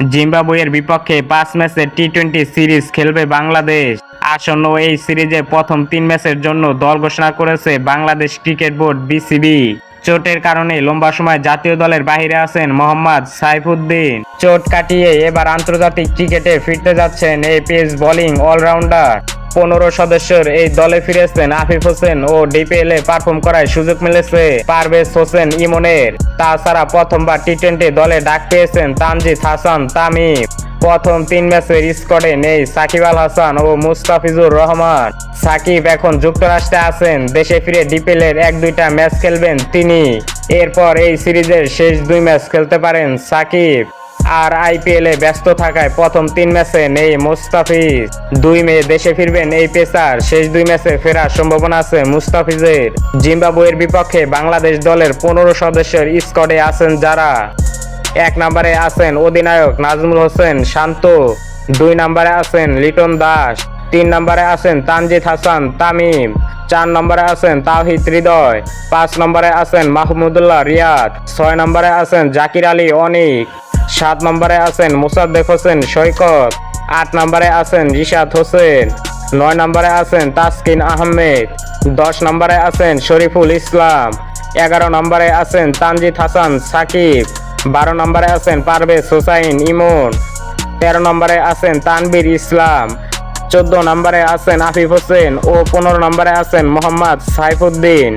জিম্বাবুয়ের বিপক্ষে পাঁচ ম্যাচের টি টোয়েন্টি সিরিজ খেলবে বাংলাদেশ। আসন্ন এই সিরিজে প্রথম তিন ম্যাচের জন্য দল ঘোষণা করেছে বাংলাদেশ ক্রিকেট বোর্ড বিসিবি। চোটের কারণে লম্বা সময় জাতীয় দলের বাহিরে আছেন মোহাম্মদ সাইফুদ্দিন। চোট কাটিয়ে এবার আন্তর্জাতিক ক্রিকেটে ফিরতে যাচ্ছেন এই পেস বোলিং অলরাউন্ডার। পনেরো সদস্যের এই দলে ফিরেছেন আফিফ হোসেন ও ডিপিএল এ পারফর্ম করার সুযোগ মিলেছে পারভেজ হোসেন ইমনের। তাছাড়া প্রথমবার টি টোয়েন্টি দলে ডাক পেয়েছেন তানজিদ হাসান, তামিম। প্রথম তিন ম্যাচের স্কোয়াডে নেই সাকিব আল হাসান ও মুস্তাফিজুর রহমান। সাকিব এখন যুক্তরাষ্ট্রে আছেন, দেশে ফিরে ডিপিএল এর এক দুইটা ম্যাচ খেলবেন তিনি। এরপর এই সিরিজের শেষ দুই ম্যাচ খেলতে পারেন সাকিব। আর আইপিএল ব্যস্ত থাকায় প্রথম তিন ম্যাচে নেই মুস্তাফিজ। দুই মে দেশে ফিরবেন এই পেসার। শেষ দুই ম্যাচে ফেরার সম্ভাবনা আছে মুস্তাফিজের। জিম্বাবুয়ের বিপক্ষে বাংলাদেশ দলের পনেরো সদস্যের স্কোয়াডে আছেন যারা। এক নম্বরে আছেন অধিনায়ক নাজমুল হোসেন শান্ত। দুই নম্বরে আছেন লিটন দাস। তিন নম্বরে আছেন তানজিদ হাসান তামিম। চার নম্বরে আছেন তাওহিদ হৃদয়। পাঁচ নম্বরে আছেন মাহমুদুল্লাহ রিয়াদ। ছয় নম্বরে আছেন জাকির আলী অনিক। সাত নম্বরে আছেন মুসাদ্দেক হোসেন সৈকত। আট নম্বরে আছেন রিশাদ হোসেন। নয় নম্বরে আছেন তাসকিন আহমেদ। দশ নম্বরে আছেন শরীফুল ইসলাম। এগারো নম্বরে আছেন তানজিদ হাসান সাকিব। বারো নম্বরে আছেন পারভেজ হোসাইন ইমন। তেরো নম্বরে আছেন তানবীর ইসলাম। চোদ্দ নম্বরে আছেন আফিফ হোসেন ও পনেরো নম্বরে আছেন মোহাম্মদ সাইফুদ্দিন।